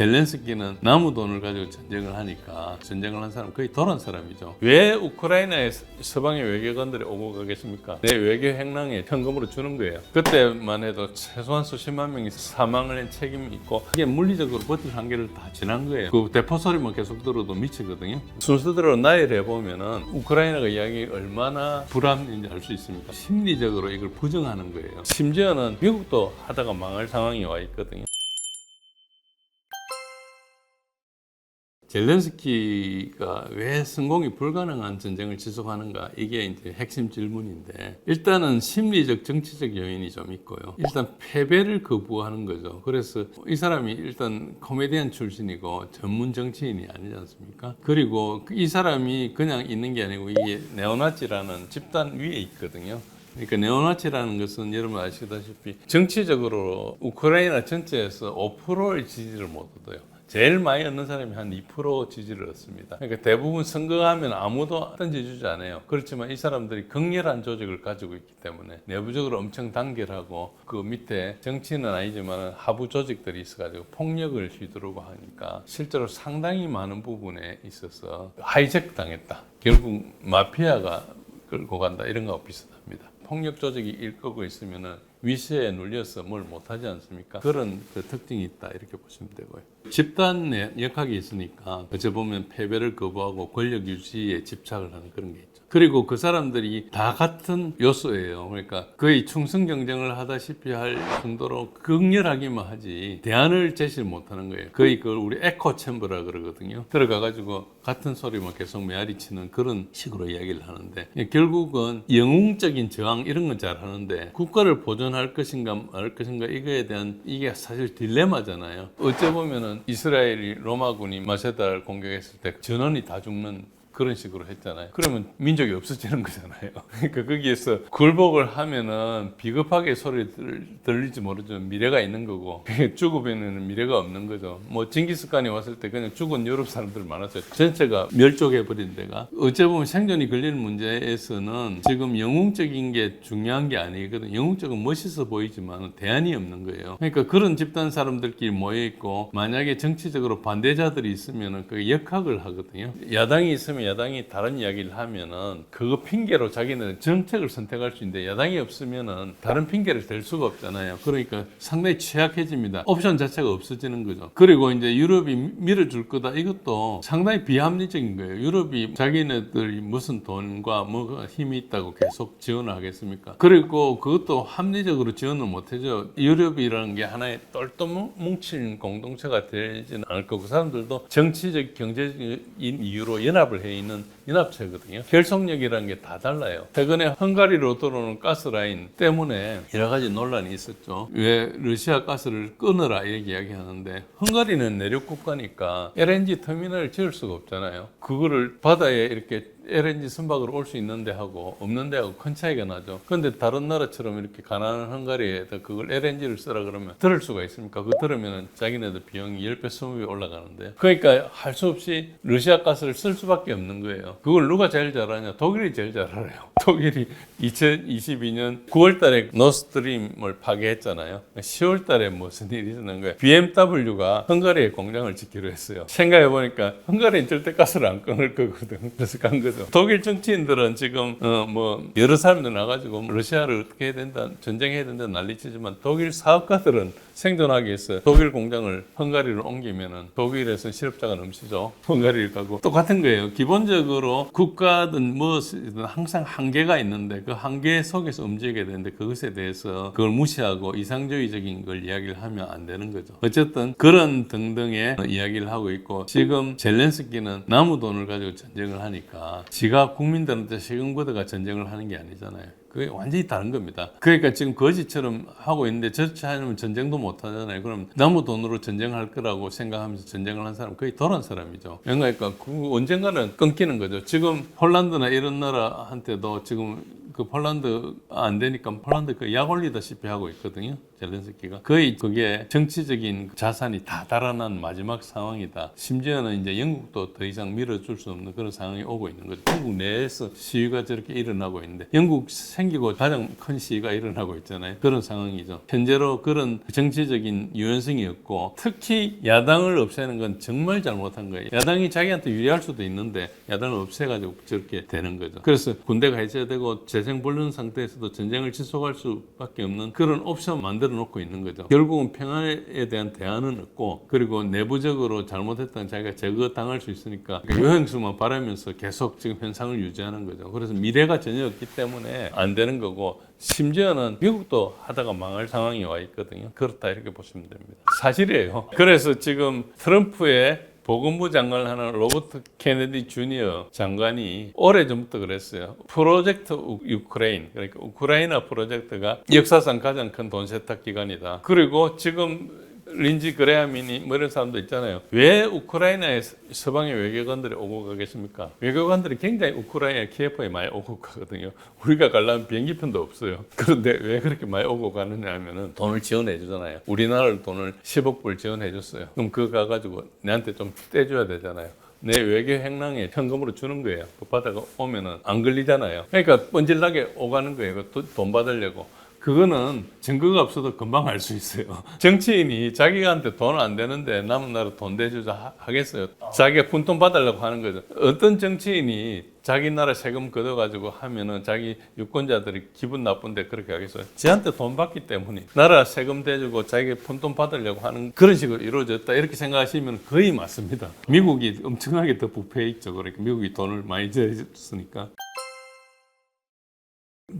젤렌스키는 남은 돈을 가지고 전쟁을 하니까 전쟁을 한 사람 거의 돌한 사람이죠. 왜 우크라이나에 서방의 외교관들이 오고 가겠습니까? 내 외교 행랑에 현금으로 주는 거예요. 그때만 해도 최소한 수십만 명이 사망을 한 책임이 있고 이게 물리적으로 버틸 한계를 다 지난 거예요. 그 대포 소리만 계속 들어도 미치거든요. 순서대로 나열해 보면은 우크라이나가 이야기 얼마나 불합리인지 알 수 있습니다. 심리적으로 이걸 부정하는 거예요. 심지어는 미국도 하다가 망할 상황이 와 있거든요. 젤렌스키가 왜 성공이 불가능한 전쟁을 지속하는가 이게 이제 핵심 질문인데 일단은 심리적 정치적 요인이 좀 있고요. 일단 패배를 거부하는 거죠. 그래서 이 사람이 일단 코미디언 출신이고 전문 정치인이 아니지 않습니까? 그리고 이 사람이 그냥 있는 게 아니고 이게 네오나치라는 집단 위에 있거든요. 그러니까 네오나치라는 것은 여러분 아시다시피 정치적으로 우크라이나 전체에서 5%의 지지를 못 얻어요. 제일 많이 얻는 사람이 한 2% 지지를 얻습니다. 그러니까 대부분 선거하면 아무도 던져주지 않아요. 그렇지만 이 사람들이 극렬한 조직을 가지고 있기 때문에 내부적으로 엄청 단결하고 그 밑에 정치는 아니지만 하부 조직들이 있어가지고 폭력을 휘두르고 하니까 실제로 상당히 많은 부분에 있어서 하이잭 당했다. 결국 마피아가 끌고 간다 이런 거하고 비슷합니다. 폭력 조직이 일거고 있으면은 위세에 눌려서 뭘 못하지 않습니까? 그런 그 특징이 있다 이렇게 보시면 되고요. 집단 내 역학이 있으니까 어찌 보면 패배를 거부하고 권력 유지에 집착을 하는 그런 게 있죠. 그리고 그 사람들이 다 같은 요소예요. 그러니까 거의 충성 경쟁을 하다시피 할 정도로 극렬하기만 하지 대안을 제시를 못하는 거예요. 거의 그걸 우리 에코 챔버라 그러거든요. 들어가 가지고 같은 소리만 계속 메아리 치는 그런 식으로 이야기를 하는데 결국은 영웅적인 저항 이런 건 잘 하는데 국가를 보존할 것인가 말 것인가 이거에 대한 이게 사실 딜레마잖아요. 어째 보면은 이스라엘이 로마군이 마세다를 공격했을 때 전원이 다 죽는 그런 식으로 했잖아요. 그러면 민족이 없어지는 거잖아요. 그러니까 거기에서 굴복을 하면은 비겁하게 소리 들, 들릴지 모르지만 미래가 있는 거고 죽으면은 미래가 없는 거죠. 뭐 징기스칸이 왔을 때 그냥 죽은 유럽 사람들 많았어요. 전체가 멸족해 버린 데가 어째 보면 생존이 걸리는 문제에서는 지금 영웅적인 게 중요한 게 아니거든. 영웅적은 멋있어 보이지만 대안이 없는 거예요. 그러니까 그런 집단 사람들끼리 모여 있고 만약에 정치적으로 반대자들이 있으면은 그 역학을 하거든요. 야당이 있으면 야당이 다른 이야기를 하면은 그거 핑계로 자기는 정책을 선택할 수 있는데 야당이 없으면은 다른 핑계를 댈 수가 없잖아요. 그러니까 상당히 취약해집니다. 옵션 자체가 없어지는 거죠. 그리고 이제 유럽이 밀어줄 거다 이것도 상당히 비합리적인 거예요. 유럽이 자기네들이 무슨 돈과 뭐가 힘이 있다고 계속 지원을 하겠습니까? 그리고 그것도 합리적으로 지원을 못 해죠. 유럽이라는 게 하나의 똘똘 뭉친 공동체가 되지는 않을 거고 그 사람들도 정치적 경제적인 이유로 연합을 해 있는 연합체거든요. 결속력이라는 게 다 달라요. 최근에 헝가리로 들어오는 가스라인 때문에 여러 가지 논란이 있었죠. 왜 러시아 가스를 끊으라 이렇게 이야기하는데 헝가리는 내륙 국가니까 LNG 터미널을 지을 수가 없잖아요. 그거를 바다에 이렇게 LNG 선박으로 올 수 있는 데하고 없는 데하고 큰 차이가 나죠. 그런데 다른 나라처럼 이렇게 가난한 헝가리에다 그걸 LNG를 쓰라 그러면 들을 수가 있습니까? 그거 들으면 자기네들 비용이 10배, 20배 올라가는데. 그러니까 할 수 없이 러시아 가스를 쓸 수밖에 없는 거예요. 그걸 누가 제일 잘하냐? 독일이 제일 잘 알아요. 독일이 2022년 9월 달에 노스트림을 파괴했잖아요. 10월 달에 무슨 일이 있었는 거예요. BMW가 헝가리에 공장을 짓기로 했어요. 생각해 보니까 헝가리는 절대 가스를 안 끊을 거거든. 그래서 간 거죠. 독일 정치인들은 지금 어 뭐 여러 사람들 나가지고 러시아를 어떻게 해야 된다, 전쟁해야 된다 난리치지만 독일 사업가들은 생존하기 위해서 독일 공장을 헝가리로 옮기면은 독일에서 실업자가 넘치죠. 헝가리를 가고 똑같은 거예요. 기본적으로 국가든 뭐든 항상 한계가 있는데 그 한계 속에서 움직여야 되는데 그것에 대해서 그걸 무시하고 이상주의적인 걸 이야기를 하면 안 되는 거죠. 어쨌든 그런 등등의 이야기를 하고 있고 지금 젤렌스키는 남은 돈을 가지고 전쟁을 하니까 지가 국민들한테 세금 걷어가 전쟁을 하는 게 아니잖아요. 그게 완전히 다른 겁니다. 그러니까 지금 거지처럼 하고 있는데 저렇게 하면 전쟁도 못 하잖아요. 그럼 남은 돈으로 전쟁할 거라고 생각하면서 전쟁을 한 사람 거의 돌한 사람이죠. 그러니까 그 언젠가는 끊기는 거죠. 지금 폴란드나 이런 나라한테도 지금 그 폴란드 안 되니까 폴란드 그약 올리다시피 하고 있거든요. 젤렌스키가 거의 그게 정치적인 자산이 다 달아난 마지막 상황이다. 심지어는 이제 영국도 더 이상 밀어줄 수 없는 그런 상황이 오고 있는 거죠. 영국 내에서 시위가 저렇게 일어나고 있는데 영국 생기고 가장 큰 시위가 일어나고 있잖아요. 그런 상황이죠. 현재로 그런 정치적인 유연성이 없고 특히 야당을 없애는 건 정말 잘못한 거예요. 야당이 자기한테 유리할 수도 있는데 야당을 없애가지고 저렇게 되는 거죠. 그래서 군대가 해제되고 재생 불능 상태에서도 전쟁을 지속할 수밖에 없는 그런 옵션 만들어 놓고 있는 거죠. 결국은 평화에 대한 대안은 없고 그리고 내부적으로 잘못했던 자기가 제거 당할 수 있으니까 그러니까 요행수만 바라면서 계속 지금 현상을 유지하는 거죠. 그래서 미래가 전혀 없기 때문에 안 되는 거고 심지어는 미국도 하다가 망할 상황이 와 있거든요. 그렇다 이렇게 보시면 됩니다. 사실이에요. 그래서 지금 트럼프의 보건부 장관을 하는 로버트 케네디 주니어 장관이 오래전부터 그랬어요. 프로젝트 우- 우크라인, 그러니까 우크라이나 프로젝트가 역사상 가장 큰 돈 세탁 기관이다. 그리고 지금 린지 그레아민이 뭐 이런 사람도 있잖아요. 왜 우크라이나에 서- 서방의 외교관들이 오고 가겠습니까? 외교관들이 굉장히 우크라이나 키예프에 많이 오고 가거든요. 우리가 가려면 비행기편도 없어요. 그런데 왜 그렇게 많이 오고 가느냐 하면은 돈을 지원해 주잖아요. 우리나라를 돈을 10억 불 지원해 줬어요. 그럼 그거 가가지고 내한테 좀 떼줘야 되잖아요. 내 외교 행랑에 현금으로 주는 거예요. 그 바다가 오면은 안 걸리잖아요. 그러니까 뻔질나게 오가는 거예요. 그 돈- 돈 받으려고. 그거는 증거가 없어도 금방 알 수 있어요. 정치인이 자기한테 돈 안 되는데 남은 나라 돈 대주자 하- 하겠어요. 자기가 푼돈 받으려고 하는 거죠. 어떤 정치인이 자기 나라 세금 걷어가지고 하면은 자기 유권자들이 기분 나쁜데 그렇게 하겠어요. 지한테 돈 받기 때문에 나라 세금 대주고 자기 푼돈 받으려고 하는 그런 식으로 이루어졌다 이렇게 생각하시면 거의 맞습니다. 미국이 엄청나게 더 부패해 있죠. 그러니까 미국이 돈을 많이 줬으니까.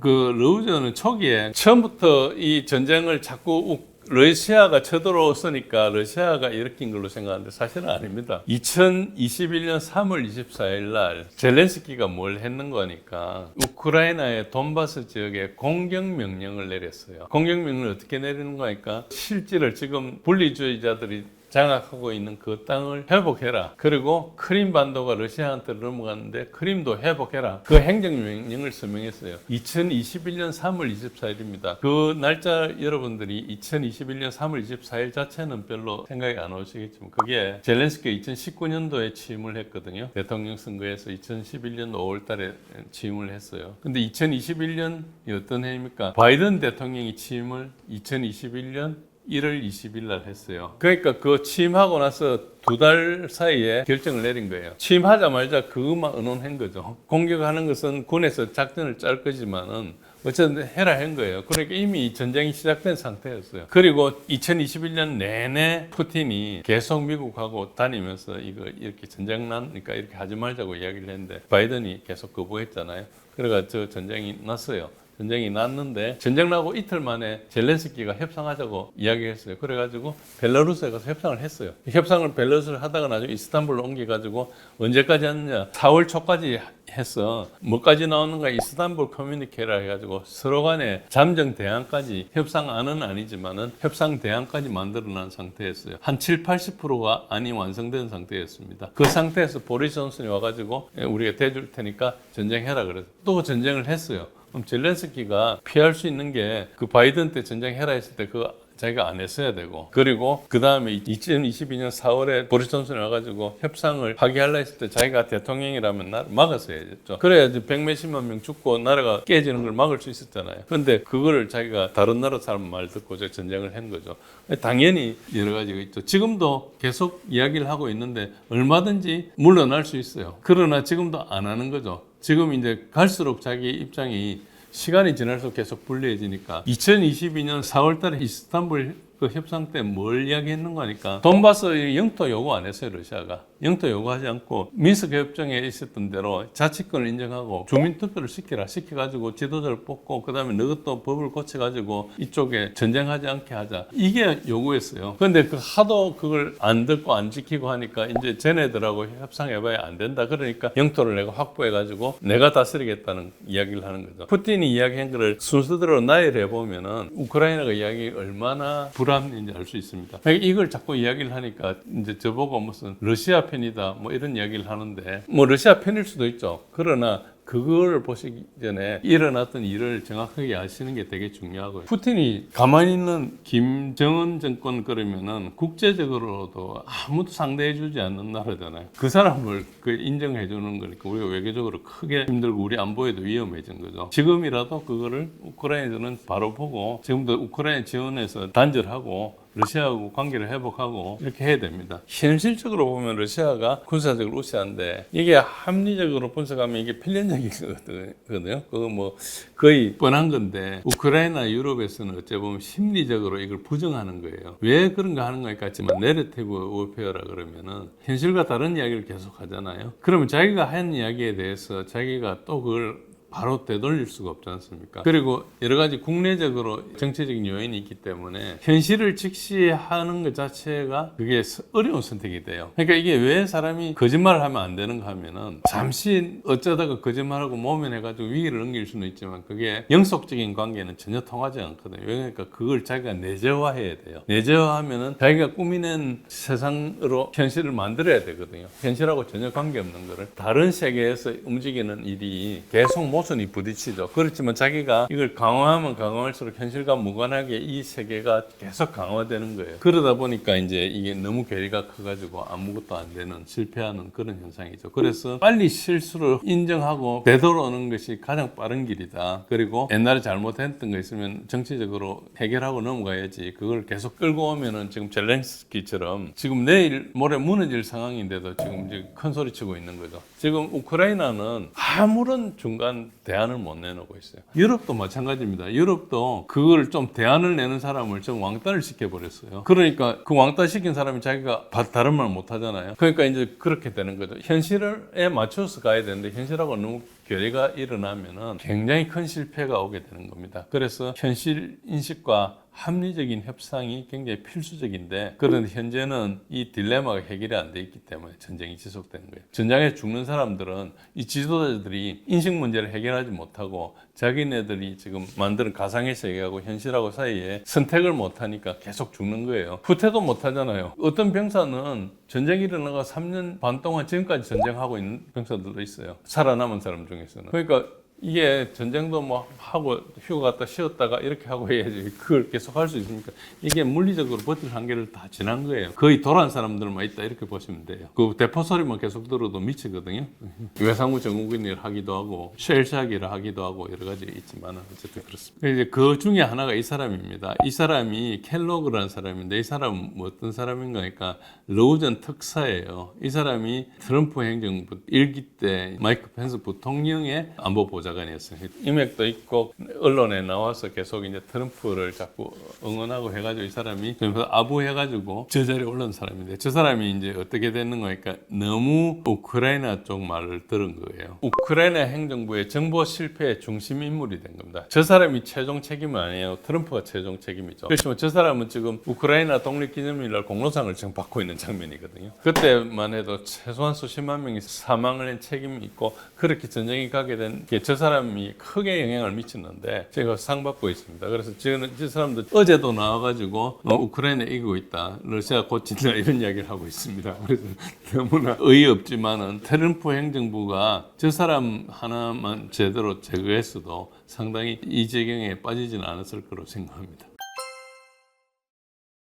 그 러우저는 초기에 처음부터 이 전쟁을 자꾸 우- 러시아가 쳐들어왔으니까 러시아가 일으킨 걸로 생각하는데 사실은 아닙니다. 2021년 3월 24일 날 젤렌스키가 뭘 했는 거니까 우크라이나의 돈바스 지역에 공격 명령을 내렸어요. 공격 명령을 어떻게 내리는 거니까 실지를 지금 분리주의자들이 장악하고 있는 그 땅을 회복해라. 그리고 크림 반도가 러시아한테 넘어갔는데 크림도 회복해라. 그 행정명령을 서명했어요. 2021년 3월 24일입니다. 그 날짜 여러분들이 2021년 3월 24일 자체는 별로 생각이 안 오시겠지만 그게 젤렌스키 2019년도에 취임을 했거든요. 대통령 선거에서 2011년 5월 달에 취임을 했어요. 근데 2021년이 어떤 해입니까? 바이든 대통령이 취임을 2021년 1월 20일 날 했어요. 그러니까 그 취임하고 나서 두 달 사이에 결정을 내린 거예요. 취임하자마자 그것만 의논한 거죠. 공격하는 것은 군에서 작전을 짤 거지만은 어쨌든 해라 한 거예요. 그러니까 이미 전쟁이 시작된 상태였어요. 그리고 2021년 내내 푸틴이 계속 미국하고 다니면서 이거 이렇게 전쟁 나니까 이렇게 하지 말자고 이야기를 했는데 바이든이 계속 거부했잖아요. 그래가 저 전쟁이 났어요. 전쟁이 났는데 전쟁 나고 이틀 만에 젤렌스키가 협상하자고 이야기했어요. 그래가지고 벨라루스에 가서 협상을 했어요. 협상을 벨라루스를 하다가 나중에 이스탄불로 옮겨가지고 언제까지 했느냐? 4월 초까지 했어. 뭐까지 나오는가? 이스탄불 커뮤니케라 해가지고 서로 간에 잠정 대안까지 협상안은 아니지만은 협상 대안까지 만들어놓은 상태였어요. 한 7, 80%가 안이 완성된 상태였습니다. 그 상태에서 보리스 존슨이 와가지고 예, 우리가 대줄 테니까 전쟁해라 그래서 또 전쟁을 했어요. 그럼 젤렌스키가 피할 수 있는 게 그 바이든 때 전쟁 해라 했을 때 그 자기가 안 했어야 되고 그리고 그 다음에 2022년 4월에 보리스 존슨이 와가지고 협상을 파기하려 했을 때 자기가 대통령이라면 나를 막았어야 됐죠. 그래야지 백 몇십만 명 죽고 나라가 깨지는 걸 막을 수 있었잖아요. 근데 그거를 자기가 다른 나라 사람 말 듣고 저 전쟁을 한 거죠. 당연히 여러 가지가 있죠. 지금도 계속 이야기를 하고 있는데 얼마든지 물러날 수 있어요. 그러나 지금도 안 하는 거죠. 지금 이제 갈수록 자기 입장이 시간이 지날수록 계속 불리해지니까 2022년 4월 달에 이스탄불 그 협상 때 뭘 이야기했는 거니까 돈바스 영토 요구 안 했어요 러시아가 영토 요구하지 않고 민스크 협정에 있었던 대로 자치권을 인정하고 주민 투표를 시키라 시켜가지고 지도자를 뽑고 그다음에 너것도 법을 고쳐가지고 이쪽에 전쟁하지 않게 하자 이게 요구했어요. 그런데 그 하도 그걸 안 듣고 안 지키고 하니까 이제 쟤네들하고 협상해봐야 안 된다. 그러니까 영토를 내가 확보해가지고 내가 다스리겠다는 이야기를 하는 거죠. 푸틴이 이야기한 거를 순서대로 나열해 보면은 우크라이나가 이야기 얼마나 불 합리인지 알 수 있습니다. 이걸 자꾸 이야기를 하니까 이제 저보고 무슨 러시아 편이다 뭐 이런 이야기를 하는데 뭐 러시아 편일 수도 있죠. 그러나 그걸 보시기 전에 일어났던 일을 정확하게 아시는 게 되게 중요하고요. 푸틴이 가만히 있는 김정은 정권 그러면은 국제적으로도 아무도 상대해주지 않는 나라잖아요. 그 사람을 그 인정해주는 거니까 우리가 외교적으로 크게 힘들고 우리 안보에도 위험해진 거죠. 지금이라도 그거를 우크라이나는 바로 보고 지금도 우크라이나 지원해서 단절하고 러시아하고 관계를 회복하고 이렇게 해야 됩니다. 현실적으로 보면 러시아가 군사적으로 우세한데 이게 합리적으로 분석하면 이게 필연적이거든요. 그거 뭐 거의 뻔한 건데 우크라이나 유럽에서는 어째 보면 심리적으로 이걸 부정하는 거예요. 왜 그런가 하는 것 같지만 내러티브 워페어라 그러면은 현실과 다른 이야기를 계속 하잖아요. 그러면 자기가 한 이야기에 대해서 자기가 또 그걸 바로 되돌릴 수가 없지 않습니까? 그리고 여러 가지 국내적으로 정치적인 요인이 있기 때문에 현실을 직시하는 것 자체가 그게 서- 어려운 선택이 돼요. 그러니까 이게 왜 사람이 거짓말을 하면 안 되는가 하면은 잠시 어쩌다가 거짓말하고 모면해가지고 위기를 넘길 수는 있지만 그게 영속적인 관계는 전혀 통하지 않거든요. 그러니까 그걸 자기가 내재화해야 돼요. 내재화하면은 자기가 꾸미는 세상으로 현실을 만들어야 되거든요. 현실하고 전혀 관계없는 거를 다른 세계에서 움직이는 일이 계속 모순이 부딪히죠. 그렇지만 자기가 이걸 강화하면 강화할수록 현실과 무관하게 이 세계가 계속 강화되는 거예요. 그러다 보니까 이제 이게 너무 괴리가 커가지고 아무것도 안 되는 실패하는 그런 현상이죠. 그래서 빨리 실수를 인정하고 되돌아오는 것이 가장 빠른 길이다. 그리고 옛날에 잘못했던 거 있으면 정치적으로 해결하고 넘어가야지. 그걸 계속 끌고 오면은 지금 젤렌스키처럼 지금 내일 모레 무너질 상황인데도 지금 큰 소리 치고 있는 거죠. 지금 우크라이나는 아무런 중간 대안을 못 내놓고 있어요. 유럽도 마찬가지입니다. 유럽도 그걸 좀 대안을 내는 사람을 좀 왕따를 시켜버렸어요. 그러니까 그 왕따 시킨 사람이 자기가 바- 다른 말 못 하잖아요. 그러니까 이제 그렇게 되는 거죠. 현실에 맞춰서 가야 되는데 현실하고 너무 괴리가 일어나면은 굉장히 큰 실패가 오게 되는 겁니다. 그래서 현실 인식과 합리적인 협상이 굉장히 필수적인데 그런데 현재는 이 딜레마가 해결이 안 돼 있기 때문에 전쟁이 지속되는 거예요. 전장에 죽는 사람들은 이 지도자들이 인식 문제를 해결하지 못하고 자기네들이 지금 만드는 가상의 세계하고 현실하고 사이에 선택을 못하니까 계속 죽는 거예요. 후퇴도 못하잖아요. 어떤 병사는 전쟁이 일어나가 3년 반 동안 지금까지 전쟁하고 있는 병사들도 있어요. 살아남은 사람 중에서는. 그러니까 이게 전쟁도 뭐 하고 휴가 갔다 쉬었다가 이렇게 하고 해야지 그걸 계속 할 수 있습니까? 이게 물리적으로 버틸 한계를 다 지난 거예요. 거의 돌아온 사람들만 있다 이렇게 보시면 돼요. 그 대포 소리만 계속 들어도 미치거든요. 외상후 증후군을 하기도 하고 쉘샤기를 하기도 하고 여러 가지 있지만 어쨌든 그렇습니다. 이제 그 중에 하나가 이 사람입니다. 이 사람이 켈로그라는 사람인데 이 사람은 뭐 어떤 사람인가 하니까 로우전 특사예요. 이 사람이 트럼프 행정부 일기 때 마이크 펜스 부통령의 안보 보좌 관이었어요. 인맥도 있고 언론에 나와서 계속 이제 트럼프를 자꾸 응원하고 해가지고 이 사람이 아부해가지고 저 자리에 올라온 사람인데 저 사람이 이제 어떻게 되는 거니까 너무 우크라이나 쪽 말을 들은 거예요. 우크라이나 행정부의 정보 실패의 중심 인물이 된 겁니다. 저 사람이 최종 책임은 아니에요. 트럼프가 최종 책임이죠. 그렇지만 저 사람은 지금 우크라이나 독립기념일날 공로상을 지금 받고 있는 장면이거든요. 그때만 해도 최소한 수십만 명이 사망을 한 책임이 있고 그렇게 전쟁이 가게 된 게 저 사람이 크게 영향을 미쳤는데 제가 상 받고 있습니다. 그래서 저는 저 사람도 어제도 나와가지고 어, 우크라이나 이기고 있다. 러시아 곧 진다 이런 이야기를 하고 있습니다. 그래서 너무나 어이없지만은 트럼프 행정부가 저 사람 하나만 제대로 제거했어도 상당히 이 재경에 빠지지는 않았을 거로 생각합니다.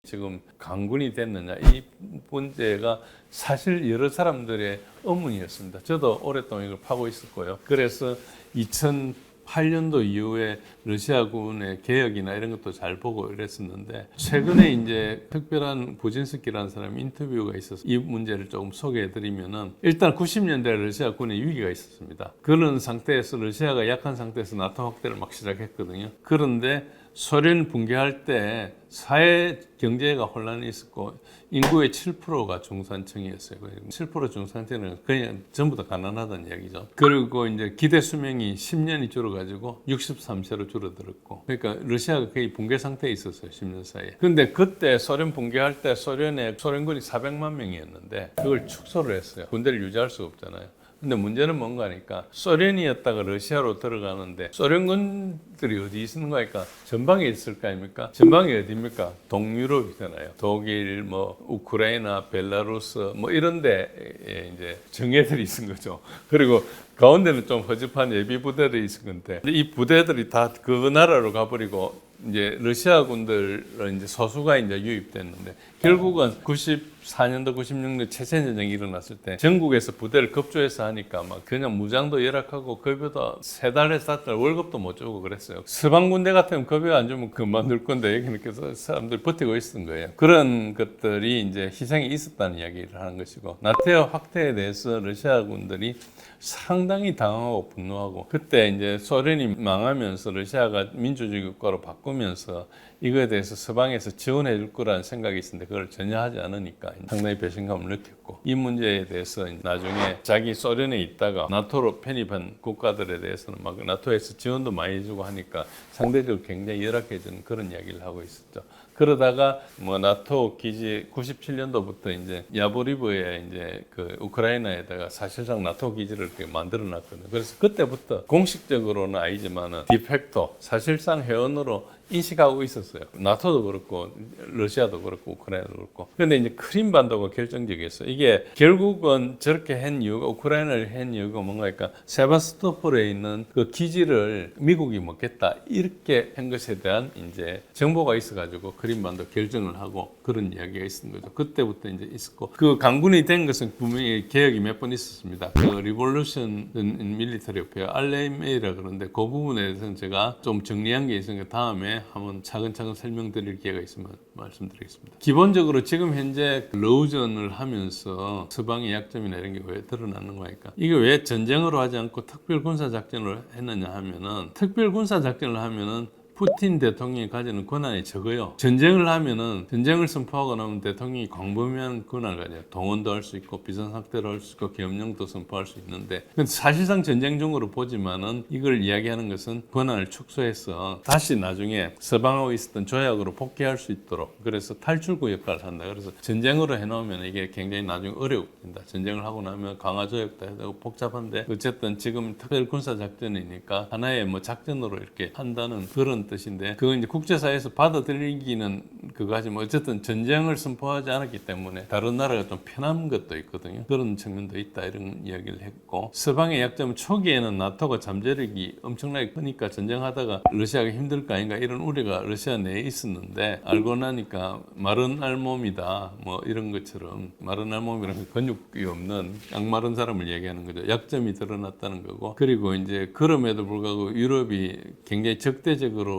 지금 강군이 됐느냐 이 문제가 사실 여러 사람들의 의문이었습니다. 저도 오랫동안 이걸 파고 있었고요. 그래서 2008년도 이후에 러시아군의 개혁이나 이런 것도 잘 보고 이랬었는데 최근에 이제 특별한 부진스키라는 사람 인터뷰가 있어서 이 문제를 조금 소개해드리면은 일단 90년대 러시아군의 위기가 있었습니다. 그런 상태에서 러시아가 약한 상태에서 나토 확대를 막 시작했거든요. 그런데 소련 붕괴할 때 사회 경제가 혼란이 있었고 인구의 7%가 중산층이었어요. 7% 중산층은 그냥 전부 다 가난하다는 이야기죠. 그리고 이제 기대 수명이 10년이 줄어가지고 63세로 줄어들었고, 그러니까 러시아가 거의 붕괴 상태에 있었어요. 10년 사이에. 근데 그때 소련 붕괴할 때 소련의 소련군이 400만 명이었는데 그걸 축소를 했어요. 군대를 유지할 수가 없잖아요. 근데 문제는 뭔가 하니까 소련이었다가 러시아로 들어가는데 소련군들이 어디 있는 거니까 전방에 있을 거 아닙니까? 전방이 어디입니까? 동유럽이잖아요. 독일, 뭐 우크라이나, 벨라루스 뭐 이런 데에 이제 정예들이 있은 거죠. 그리고 가운데는 좀 허접한 예비 부대들이 있을 건데 이 부대들이 다 그 나라로 가버리고 이제 러시아 군들은 이제 소수가 이제 유입됐는데 결국은 94년도 96년 체제 전쟁이 일어났을 때 전국에서 부대를 급조해서 하니까 막 그냥 무장도 열악하고 급여도 세 달에서 다달 월급도 못 주고 그랬어요. 서방 군대 같으면 급여 안 주면 그만둘 건데 여기는 그래서 사람들 버티고 있었던 거예요. 그런 것들이 이제 희생이 있었다는 이야기를 하는 것이고 나태화 확대에 대해서 러시아 군들이 상당히 당하고 분노하고 그때 이제 소련이 망하면서 러시아가 민주주의 국가로 바꾸면서 이거에 대해서 서방에서 지원해 줄 거라는 생각이 있었는데 그걸 전혀 하지 않으니까 상당히 배신감을 느꼈고 이 문제에 대해서 나중에 자기 소련에 있다가 나토로 편입한 국가들에 대해서는 막 나토에서 지원도 많이 해주고 하니까 상대적으로 굉장히 열악해지는 그런 이야기를 하고 있었죠. 그러다가 뭐 나토 기지 97년도부터 이제 야보리브에 이제 그 우크라이나에다가 사실상 나토 기지를 이렇게 만들어 놨거든요. 그래서 그때부터 공식적으로는 아니지만은 디팩토 사실상 회원으로 인식하고 있었어요. 나토도 그렇고 러시아도 그렇고 우크라이나도 그렇고. 그런데 이제 크림 반도가 결정적이었어요. 이게 결국은 저렇게 한 이유가 우크라이나를 한 이유가 뭔가니까 세바스토폴에 있는 그 기지를 미국이 먹겠다 이렇게 한 것에 대한 이제 정보가 있어가지고 크림 반도 결정을 하고 그런 이야기가 있는 거죠. 그때부터 이제 있었고 그 강군이 된 것은 분명히 개혁이 몇 번 있었습니다. 그 리볼루션 인 밀리터리 오페어 RMA라 그러는데 그 부분에 대해서는 제가 좀 정리한 게 있으니까 다음에 한번 차근차근 설명드릴 기회가 있으면 말씀드리겠습니다. 기본적으로 지금 현재 러우전을 하면서 서방의 약점이나 이런 게 왜 드러나는 거니까 이게 왜 전쟁으로 하지 않고 특별 군사 작전을 했느냐 하면은 특별 군사 작전을 하면은 푸틴 대통령이 가지는 권한이 적어요. 전쟁을 하면은 전쟁을 선포하고 나면 대통령이 광범위한 권한을 가져요. 동원도 할 수 있고 비상사태도 할수 있고 계엄령도 선포할 수 있는데 사실상 전쟁 중으로 보지만은 이걸 이야기하는 것은 권한을 축소해서 다시 나중에 서방하고 있었던 조약으로 복귀할 수 있도록 그래서 탈출구 역할을 한다. 그래서 전쟁으로 해놓으면 이게 굉장히 나중에 어려워진다. 전쟁을 하고 나면 강화 조약도 해야 되고 복잡한데 어쨌든 지금 특별 군사 작전이니까 하나의 뭐 작전으로 이렇게 한다는 그런 뜻인데 그건 이제 국제사회에서 받아들이기는 그거 하지만 어쨌든 전쟁을 선포하지 않았기 때문에 다른 나라가 좀 편한 것도 있거든요. 그런 측면도 있다 이런 이야기를 했고 서방의 약점은 초기에는 나토가 잠재력이 엄청나게 크니까 전쟁하다가 러시아가 힘들 거 아닌가 이런 우려가 러시아 내에 있었는데 알고 나니까 마른 알몸이다 뭐 이런 것처럼 마른 알몸이라는 건 근육이 없는 깡마른 사람을 얘기하는 거죠. 약점이 드러났다는 거고 그리고 이제 그럼에도 불구하고 유럽이 굉장히 적대적으로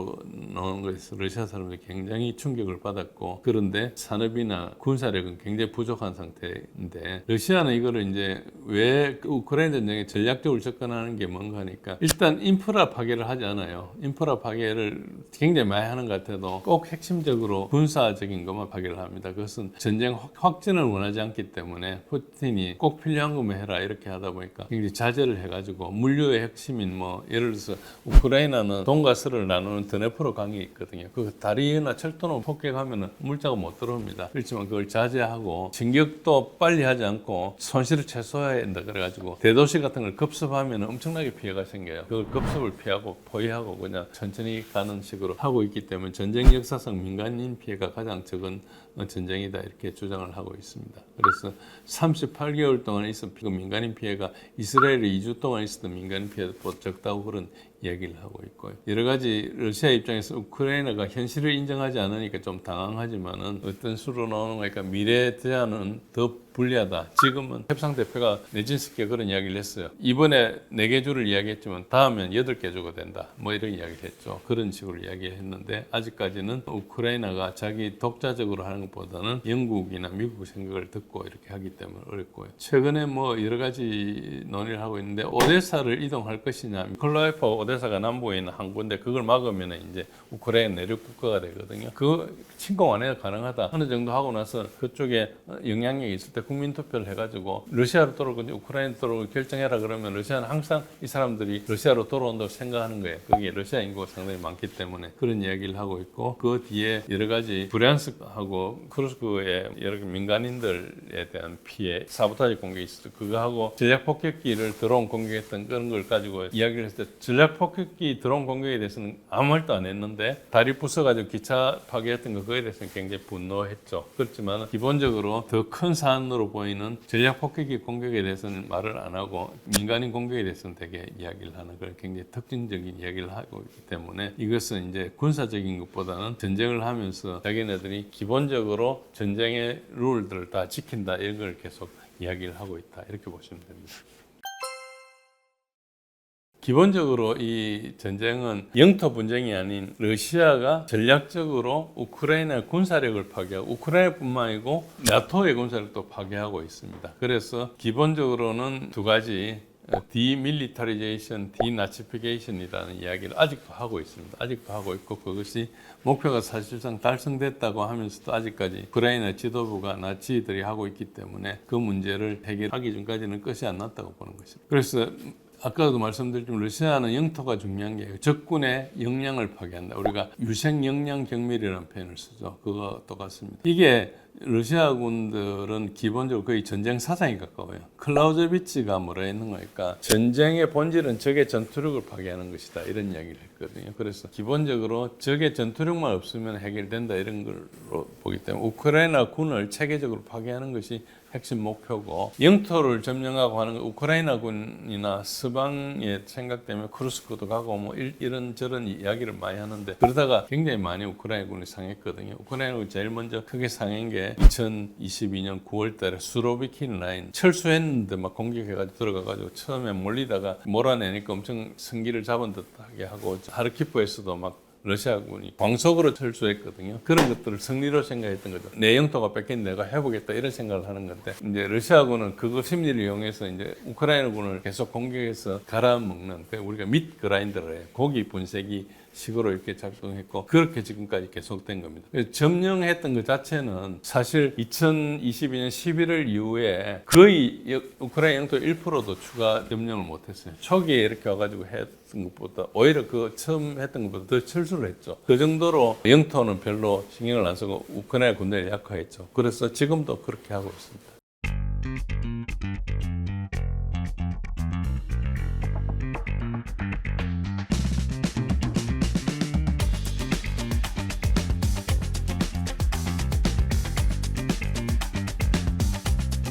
나오는 것에서 러시아 사람들이 굉장히 충격을 받았고 그런데 산업이나 군사력은 굉장히 부족한 상태인데 러시아는 이거를 이제 왜 우크라이나 전쟁에 전략적으로 접근하는 게 뭔가 하니까 일단 인프라 파괴를 하지 않아요. 인프라 파괴를 굉장히 많이 하는 것 같아도 꼭 핵심적으로 군사적인 것만 파괴를 합니다. 그것은 전쟁 확- 확전을 원하지 않기 때문에 푸틴이 꼭 필요한 것만 해라 이렇게 하다 보니까 굉장히 자제를 해가지고 물류의 핵심인 뭐 예를 들어서 우크라이나는 돈가스를 나누는 드네프로 강이 있거든요. 그 다리나 철도는 폭격하면 물자가 못 들어옵니다. 그렇지만 그걸 자제하고 진격도 빨리 하지 않고 손실을 최소화해야 된다 그래가지고 대도시 같은 걸 급습하면 엄청나게 피해가 생겨요. 그걸 급습을 피하고 포위하고 그냥 천천히 가는 식으로 하고 있기 때문에 전쟁 역사상 민간인 피해가 가장 적은 전쟁이다 이렇게 주장을 하고 있습니다. 그래서 38개월 동안 있었던 그 민간인 피해가 이스라엘에 2주 동안 있었던 민간인 피해보다 적다고 그런 이야기를 하고 있고요. 여러 가지 러시아 입장에서 우크라이나가 현실을 인정하지 않으니까 좀 당황하지만은 어떤 수로 나오는 거니까 미래 대안은 더 불리하다. 지금은 협상 대표가 네진스키가 그런 이야기를 했어요. 이번에 네 개 주를 이야기했지만 다음엔 여덟 개 주가 된다. 뭐 이런 이야기를 했죠. 그런 식으로 이야기했는데 아직까지는 우크라이나가 자기 독자적으로 하는 것보다는 영국이나 미국 생각을 듣고 이렇게 하기 때문에 어렵고요. 최근에 뭐 여러 가지 논의를 하고 있는데 오데사를 이동할 것이냐. 콜라이프 오데사가 남부에 있는 항구인데 그걸 막으면 이제 우크라이나 내륙 국가가 되거든요. 그 침공 안 해도 가능하다. 어느 정도 하고 나서 그쪽에 영향력이 있을 때때 국민 투표를 해가지고 러시아로 돌아오고 우크라이나 돌아오고 결정해라 그러면 러시아는 항상 이 사람들이 러시아로 돌아온다고 생각하는 거예요. 그게 러시아 인구가 상당히 많기 때문에 그런 이야기를 하고 있고 그 뒤에 여러 가지 브리안스크하고 크루스크의 여러 개 민간인들에 대한 피해 사보타지 공격이 있었죠. 그거하고 전략 폭격기를 드론 공격했던 그런 걸 가지고 이야기를 했을 때 전략 폭격기 드론 공격에 대해서는 아무 말도 안 했는데 다리 부숴가지고 기차 파괴했던 거 그거에 대해서는 굉장히 분노했죠. 그렇지만 기본적으로 더 큰 사안 으로 보이는 전략 폭격기 공격에 대해서는 말을 안 하고 민간인 공격에 대해서는 되게 이야기를 하는 그런 굉장히 특징적인 이야기를 하고 있기 때문에 이것은 이제 군사적인 것보다는 전쟁을 하면서 자기네들이 기본적으로 전쟁의 룰들을 다 지킨다 이런 걸 계속 이야기를 하고 있다 이렇게 보시면 됩니다. 기본적으로 이 전쟁은 영토 분쟁이 아닌 러시아가 전략적으로 우크라이나 군사력을 파괴하고 우크라이나뿐만 아니고 나토의 군사력도 파괴하고 있습니다. 그래서 기본적으로는 두 가지 디밀리터리제이션, 디나치피케이션이라는 이야기를 아직도 하고 있습니다. 아직도 하고 있고 그것이 목표가 사실상 달성됐다고 하면서도 아직까지 우크라이나 지도부가 나치들이 하고 있기 때문에 그 문제를 해결하기 전까지는 끝이 안 났다고 보는 것입니다. 그래서 아까도 말씀드렸지만 러시아는 영토가 중요한 게 적군의 역량을 파괴한다. 우리가 유생 역량 경밀이라는 표현을 쓰죠. 그거 똑같습니다. 이게 러시아 군들은 기본적으로 거의 전쟁 사상에 가까워요. 클라우제비치가 뭐라 했는 거니까 전쟁의 본질은 적의 전투력을 파괴하는 것이다. 이런 이야기를 했거든요. 그래서 기본적으로 적의 전투력만 없으면 해결된다. 이런 걸로 보기 때문에 우크라이나 군을 체계적으로 파괴하는 것이 핵심 목표고 영토를 점령하고 하는 건 우크라이나군이나 서방의 생각 때문에 크루스크도 가고 뭐 일- 이런 저런 이야기를 많이 하는데 그러다가 굉장히 많이 우크라이나군이 상했거든요. 우크라이나군이 제일 먼저 크게 상한 게 2022년 9월 달에 수로비킨 라인 철수했는데 막 공격해가지고 들어가가지고 처음에 몰리다가 몰아내니까 엄청 승기를 잡은 듯하게 하고 하르키프에서도 막 러시아군이 광속으로 철수했거든요. 그런 것들을 승리로 생각했던 거죠. 내 영토가 뺏긴 내가 해보겠다 이런 생각을 하는 건데 이제 러시아군은 그거 심리를 이용해서 이제 우크라이나군을 계속 공격해서 갈아먹는 그 우리가 밑 그라인더를 해요. 고기 분쇄기 식으로 이렇게 작동했고 그렇게 지금까지 계속된 겁니다. 점령했던 것 자체는 사실 2022년 11월 이후에 거의 여- 우크라이나 영토 1%도 추가 점령을 못했어요. 초기에 이렇게 와가지고 했던 것보다 오히려 그 처음 했던 것보다 더 철수를 했죠. 그 정도로 영토는 별로 신경을 안 쓰고 우크라이나 군대를 약화했죠. 그래서 지금도 그렇게 하고 있습니다.